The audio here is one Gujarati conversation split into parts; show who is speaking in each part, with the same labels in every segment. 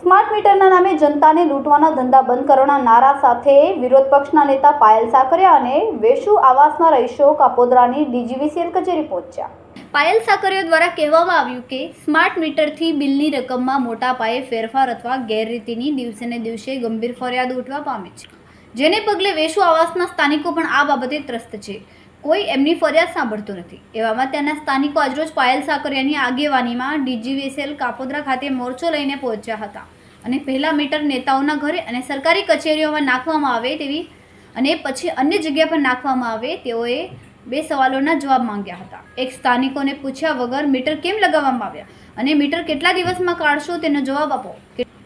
Speaker 1: સ્માર્ટ મીટરના નામે જનતાને લૂંટવાના ધંધા બંધ કરવાના નારા સાથે વિરોધ પક્ષના નેતા પાયલ સાકરિયા અને વેશુ આવાસના રહીશો કાપોદરાની ડીજીવીસીએલ કચેરી પહોંચ્યા. પાયલ સાકરિયા દ્વારા કહેવામાં આવ્યું કે સ્માર્ટ મીટરથી બિલની રકમમાં મોટા પાયે ફેરફાર અથવા ગેરરીતિની દિવસે ને દિવસે ગંભીર ફરિયાદ ઉઠવા પામી છે. જેને પગલે વેશુ આવાસના સ્થાનિકો પણ આ બાબતે ત્રસ્ત છે. કોઈ એમની ફરિયાદ સાંભળતું નથી. એવામાં ત્યાંના સ્થાનિકો આજરોજ પાયલ સાકરિયાની આગેવાનીમાં ડીજીવીએસએલ કાપોદ્રા ખાતે મોરચો લઈને પહોંચ્યા હતા અને પહેલા મીટર નેતાઓના ઘરે અને સરકારી કચેરીઓમાં નાખવામાં આવે તેવી અને પછી અન્ય જગ્યા પર નાખવામાં આવે તેઓએ બે સવાલોના જવાબ માંગ્યા હતા. એક સ્થાનિકોને પૂછ્યા વગર મીટર કેમ લગાવવામાં આવ્યા? અને મીટર કેટલા દિવસમાં કાઢશો તેનો જવાબ આપો?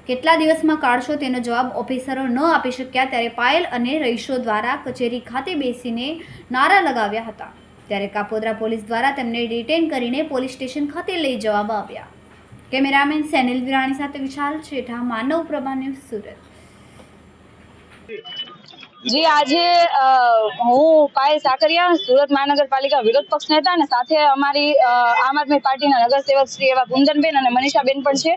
Speaker 1: કેટલા દિવસમાં કાઢશો તેનો જવાબ ઓફિસરો ન આપી શક્યા ત્યારે પાયલ અને રહીશો દ્વારા કચેરી ખાતે બેસીને નારા લગાવ્યા હતા. ત્યારે કાપોદ્રા પોલીસ દ્વારા તેમને ડિટેન કરીને પોલીસ સ્ટેશન ખાતે લઈ જવામાં આવ્યા. કેમેરામેન સેનિલ વિરાણી સાથે વિશાલ છેઠા, માનવ પ્રભા ન્યૂઝ સુરત.
Speaker 2: જી, આજે હું પાયલ સાકરિયા, સુરત મહાનગરપાલિકા વિરોધ પક્ષ નેતા અને સાથે અમારી આમ આદમી પાર્ટીના નગરસેવક શ્રી એવા કુંદનબેન અને મનીષાબેન પણ છે.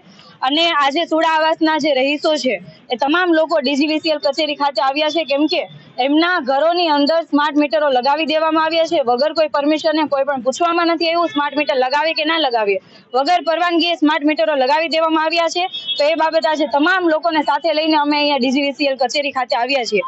Speaker 2: અને આજે સુડા આવાસના જે રહીશો છે, એ તમામ લોકો ડીજીવીસીએલ કચેરી ખાતે આવ્યા છે. કેમ કે એમના ઘરોની અંદર સ્માર્ટ મીટરો લગાવી દેવામાં આવ્યા છે. વગર કોઈ પરમિશને કોઈ પણ પૂછવામાં નથી આવ્યું સ્માર્ટ મીટર લગાવી કે ના લગાવીએ વગર પરવાનગીએ સ્માર્ટ મીટરો લગાવી દેવામાં આવ્યા છે. તો એ બાબત આજે તમામ લોકોને સાથે લઈને અમે અહીંયા ડીજીવીસીએલ કચેરી ખાતે આવ્યા છીએ.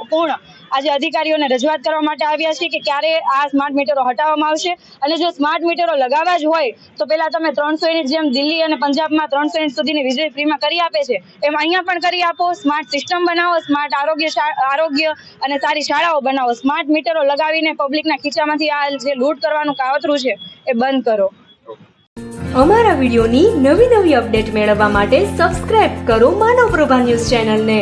Speaker 2: શાંતિપૂર્ણ આજે અધિકારીઓને રજૂઆત કરવા માટે આવ્યા છીએ કે ક્યારે આ સ્માર્ટ મીટરો હટાવવામાં આવશે અને જો સ્માર્ટ મીટરો લગાવવા જ હોય તો પેલા તમે ત્રણસો યુનિટ જેમ દિલ્હી અને પંજાબમાં ત્રણસો યુનિટ સુધીની વીજળી ફ્રીમાં કરી આપે છે, એમ અહીંયા પણ કરી આપો. સ્માર્ટ સિસ્ટમ બનાવો સ્માર્ટ આરોગ્ય આરોગ્ય અને સારી શાળાઓ બનાવો. સ્માર્ટ મીટરો લગાવીને પબ્લિકના ખીચામાંથી આ જે લૂંટ કરવાનું કાવતરું છે, એ બંધ કરો.
Speaker 3: અમારા વિડીયોની નવી નવી અપડેટ મેળવવા માટે સબસ્ક્રાઇબ કરો માનવ પ્રભા ન્યૂઝ ચેનલને.